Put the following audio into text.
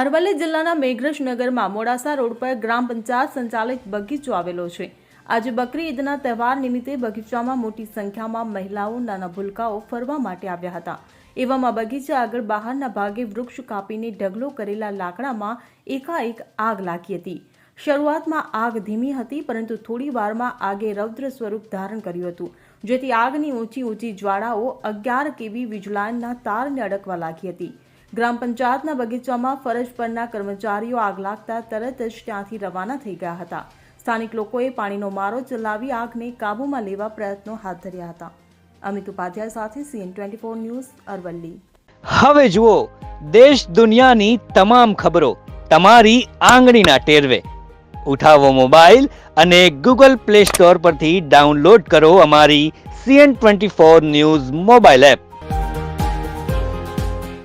અરવલ્લી જિલ્લાના મેઘરજ નગરમાં મોડાસા રોડ પર ગ્રામ પંચાયત સંચાલિત બગીચો આવેલો છે. આજે બકરી ઈદના તહેવાર નિમિત્તે બગીચામાં મોટી સંખ્યામાં મહિલાઓ નાના ભૂલકાઓ ફરવા માટે આવ્યા હતા. એવામાં બગીચા આગળ બહારના ભાગે વૃક્ષ કાપીને ઢગલો કરેલા લાકડામાં એકાએક આગ લાગી હતી. શરૂઆતમાં આગ ધીમી હતી, પરંતુ થોડી વારમાં આગે રૌદ્ર સ્વરૂપ ધારણ કર્યું હતું, જેથી આગની ઊંચી ઊંચી જ્વાળાઓ અગિયાર કેવી વીજળાઈના તારને અડકવા લાગી હતી. ગ્રામ પંચાયતના બગીચામાં ફરજ પરના કર્મચારીઓ આગ લાગતા તરત જ ત્યાંથી રવાના થઈ ગયા હતા. સ્થાનિક લોકોએ પાણીનો મારો ચલાવી આગને કાબૂમાં લેવા પ્રયત્નો હાથ ધર્યા હતા. અમિત ઉપાધ્યાય સાથે CN twenty four news, Aravalli. હવે જુઓ, દેશ દુનિયાની તમામ ખબરો તમારી આંગળીના ટેરવે. ઉઠાવો મોબાઈલ અને ગૂગલ પ્લે સ્ટોર પરથી ડાઉનલોડ કરો અમારી CN twenty four news mobile app.